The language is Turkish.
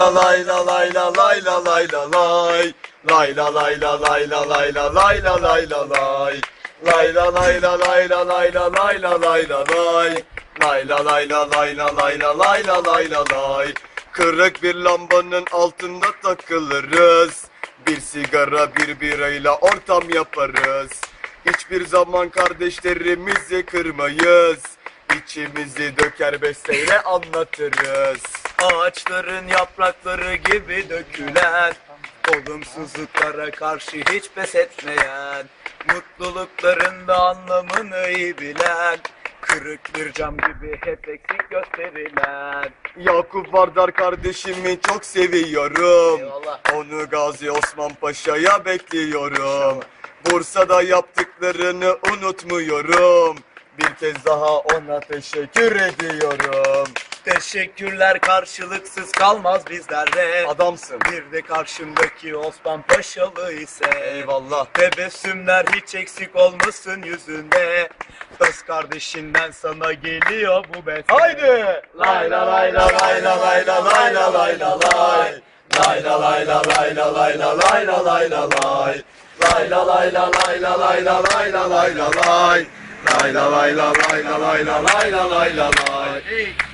Lay la lay la lay la lay la lay Lay la lay la lay la lay la lay la lay la lay Lay la lay la lay la lay la lay la lay la lay Lay la lay la lay la lay la lay la lay la lay Kırık bir lambanın altında takılırız Bir sigara bir birayla ortam yaparız Hiçbir zaman kardeşlerimizi kırmayız İçimizi döker besteyle anlatırız Ağaçların yaprakları gibi dökülen Olumsuzluklara karşı hiç pes etmeyen Mutlulukların da anlamını iyi bilen Kırık bir cam gibi hep eksik gösterilen. Yakup Vardar kardeşimi çok seviyorum. Eyvallah. Onu Gazi Osman Paşa'ya bekliyorum. Bursa'da yaptıklarını unutmuyorum. Bir kez daha ona teşekkür ediyorum Teşekkürler karşılıksız kalmaz bizlerde Adamsın Bir de karşımdaki Osman Paşalı ise Eyvallah Tebessümler hiç eksik olmasın yüzünde Öz kardeşinden sana geliyor bu beste Haydi! Lay la lay la lay la lay la lay la lay la lay Lay la lay la lay la lay la lay la lay la lay Lay la lay la lay la lay la lay la lay la lay Lay la lay la lay la lay la lay la lay la lay